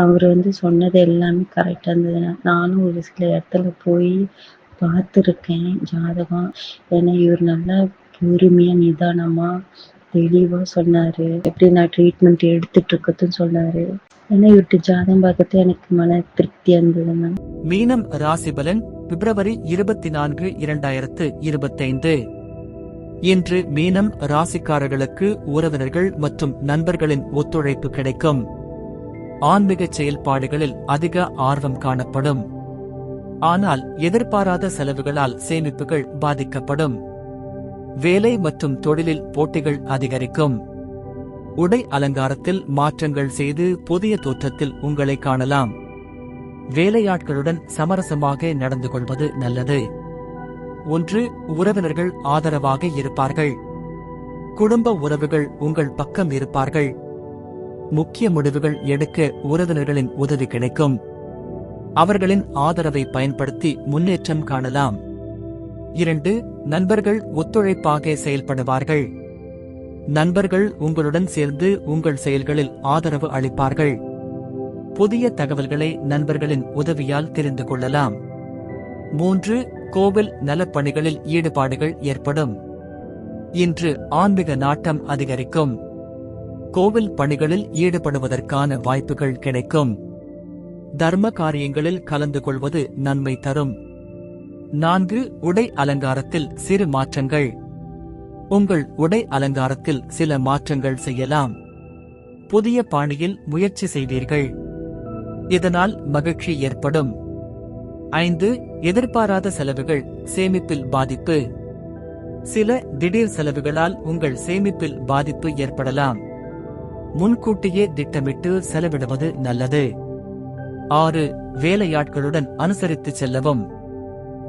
அவர் வந்து சொன்னது எல்லாமே கரெக்டாக இருந்தது. நானும் ஒரு சில இடத்துல போய் பார்த்துருக்கேன் ஜாதகம். ஏன்னா இவர் நல்லா பொறுமையாக நிதானமாக தெளிவாக சொன்னார். எப்படி நான் ட்ரீட்மெண்ட் எடுத்துட்டு இருக்கதுன்னு சொன்னார். ஏன்னா இவர்கிட்ட ஜாதகம் பார்க்கறது எனக்கு மன திருப்தியாக இருந்தது மேம் மீனம் ராசிபலன் பிப்ரவரி இருபத்தி நான்கு இரண்டாயிரத்து இருபத்தைந்து. இன்று மீனம் ராசிக்காரர்களுக்கு உறவினர்கள் மற்றும் நண்பர்களின் ஒத்துழைப்பு கிடைக்கும். ஆன்மீக செயல்பாடுகளில் அதிக ஆர்வம் காணப்படும். ஆனால் எதிர்பாராத செலவுகளால் சேமிப்புகள் பாதிக்கப்படும். வேலை மற்றும் தொழிலில் போட்டிகள் அதிகரிக்கும். உடை அலங்காரத்தில் மாற்றங்கள் செய்து புதிய தோற்றத்தில் உங்களை காணலாம். வேலையாட்களுடன் சமரசமாக நடந்து கொள்வது நல்லது. ஒன்று உறவினர்கள் ஆதரவாக இருப்பார்கள். குடும்ப உறவுகள் உங்கள் பக்கம் இருப்பார்கள். முக்கிய முடிவுகள் எடுக்க உறவினர்களின் உதவி கிடைக்கும். அவர்களின் ஆதரவை பயன்படுத்தி முன்னேற்றம் காணலாம். இரண்டு நண்பர்கள் ஒத்துழைப்பாக செயல்படுவார்கள். நண்பர்கள் உங்களுடன் சேர்ந்து உங்கள் செயல்களில் ஆதரவு அளிப்பார்கள். புதிய தகவல்களை நண்பர்களின் உதவியால் தெரிந்து கொள்ளலாம். மூன்று கோவில் நலப்பணிகளில் ஈடுபாடுகள் ஏற்படும். இன்று ஆன்மீக நாட்டம் அதிகரிக்கும். கோவில் பணிகளில் ஈடுபடுவதற்கான வாய்ப்புகள் கிடைக்கும். தர்ம காரியங்களில் கலந்து கொள்வது நன்மை தரும். நான்கு உடை அலங்காரத்தில் சிறு மாற்றங்கள். உங்கள் உடை அலங்காரத்தில் சில மாற்றங்கள் செய்யலாம். புதிய பாணியில் முயற்சி செய்வீர்கள். இதனால் மகிழ்ச்சி ஏற்படும். ஐந்து எதிர்பாராத செலவுகள் சேமிப்பில் பாதிப்பு. சில திடீர் செலவுகளால் உங்கள் சேமிப்பில் பாதிப்பு ஏற்படலாம். முன்கூட்டியே திட்டமிட்டு செலவிடுவது நல்லது. ஆறு வேலையாட்களுடன் அனுசரித்து செல்லவும்.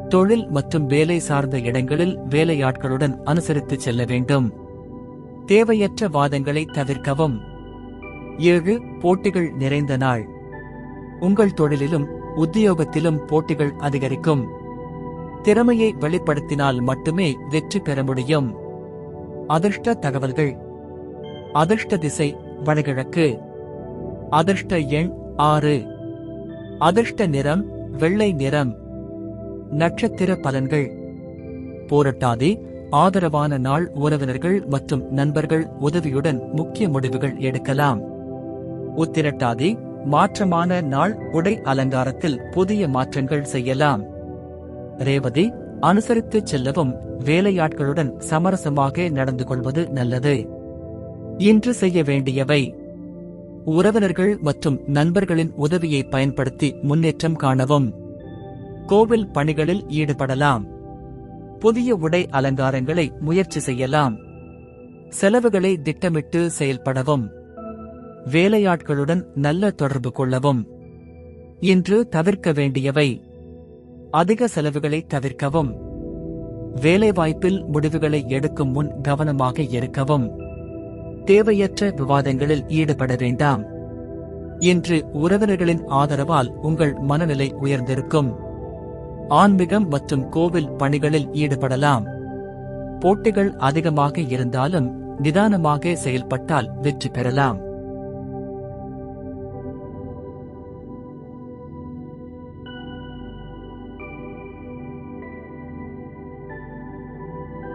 தொழில் மற்றும் வேலை சார்ந்த இடங்களில் வேலையாட்களுடன் அனுசரித்து செல்ல வேண்டும். தேவையற்ற வாதங்களை தவிர்க்கவும். ஏழு போட்டிகள் நிறைந்த நாள். உங்கள் தொழிலிலும் உத்தியோகத்திலும் போட்டிகள் அதிகரிக்கும். திறமையை வெளிப்படுத்தினால் மட்டுமே வெற்றி பெற முடியும். அதிர்ஷ்ட தகவல்கள். அதிர்ஷ்ட திசை வடகிழக்கு. அதிர்ஷ்ட எண் ஆறு. அதிர்ஷ்ட நிறம் வெள்ளை நிறம். நட்சத்திர பலன்கள். போரட்டாதி ஆதரவான நாள் உறவினர்கள் மற்றும் நண்பர்கள் உதவியுடன் முக்கிய முடிவுகள் எடுக்கலாம். உத்திரட்டாதி மாற்றமான நாள் உடை அலங்காரத்தில் புதிய மாற்றங்கள் செய்யலாம். ரேவதி அனுசரித்து செல்லவும் வேலையாட்களுடன் சமரசமாக நடந்து கொள்வது நல்லது. இன்று செய்ய வேண்டியவை. உறவினர்கள் மற்றும் நண்பர்களின் உதவியை பயன்படுத்தி முன்னேற்றம் காணவும். கோவில் பணிகளில் ஈடுபடலாம். புதிய உடை அலங்காரங்களை முயற்சி செய்யலாம். செலவுகளை திட்டமிட்டு செயல்படவும். வேலையாட்களுடன் நல்ல தொடர்பு கொள்ளவும். இன்று தவிர்க்க வேண்டியவை. அதிக செலவுகளை தவிர்க்கவும். வேலைவாய்ப்பில் முடிவுகளை எடுக்கும் முன் கவனமாக இருக்கவும். தேவையற்ற விவாதங்களில் ஈடுபட வேண்டாம். இன்று உறவினர்களின் ஆதரவால் உங்கள் மனநிலை உயர்ந்திருக்கும். ஆன்மீகம் மற்றும் கோவில் பணிகளில் ஈடுபடலாம். போட்டிகள் அதிகமாக இருந்தாலும் நிதானமாக செயல்பட்டால் வெற்றி பெறலாம்.